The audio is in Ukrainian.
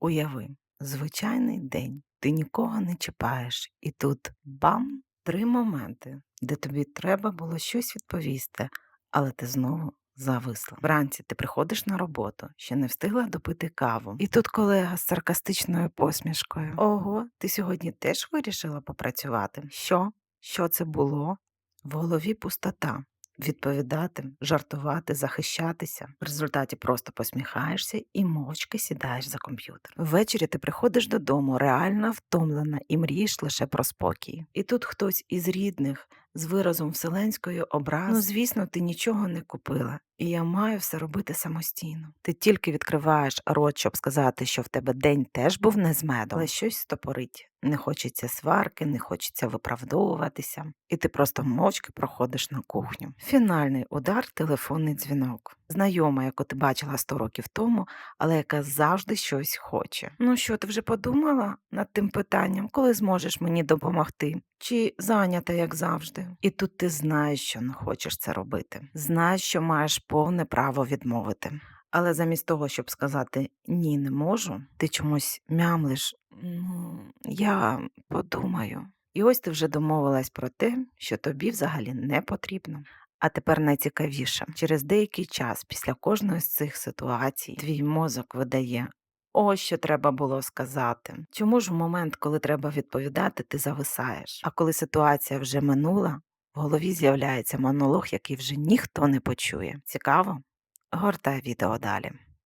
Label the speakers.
Speaker 1: Уяви, звичайний день, ти нікого не чіпаєш, і тут бам! Три моменти, де тобі треба було щось відповісти, але ти знову зависла. Вранці ти приходиш на роботу, ще не встигла допити каву. І тут колега з саркастичною посмішкою. Ого, ти сьогодні теж вирішила попрацювати? Що? Що це було? В голові пустота. Відповідати, жартувати, захищатися. В результаті просто посміхаєшся і мовчки сідаєш за комп'ютер. Ввечері ти приходиш додому, реально втомлена і мрієш лише про спокій. І тут хтось із рідних з виразом вселенської образи. Ну, звісно, ти нічого не купила, і я маю все робити самостійно. Ти тільки відкриваєш рот, щоб сказати, що в тебе день теж був не з медом, але щось стопорить. Не хочеться сварки, не хочеться виправдовуватися, і ти просто мовчки проходиш на кухню. Фінальний удар телефонний дзвінок. Знайома, яку ти бачила 100 років тому, але яка завжди щось хоче. Ну що, ти вже подумала над тим питанням, коли зможеш мені допомогти? Чи зайнята, як завжди? І тут ти знаєш, що не хочеш це робити. Знаєш, що маєш повне право відмовити. Але замість того, щоб сказати ні, не можу, ти чомусь мямлиш. Ну, я подумаю. І ось ти вже домовилась про те, що тобі взагалі не потрібно. А тепер найцікавіше, через деякий час після кожної з цих ситуацій твій мозок видає ось що треба було сказати. Чому ж в момент, коли треба відповідати, ти зависаєш? А коли ситуація вже минула, в голові з'являється монолог, який вже ніхто не почує. Цікаво? Гортай відео далі.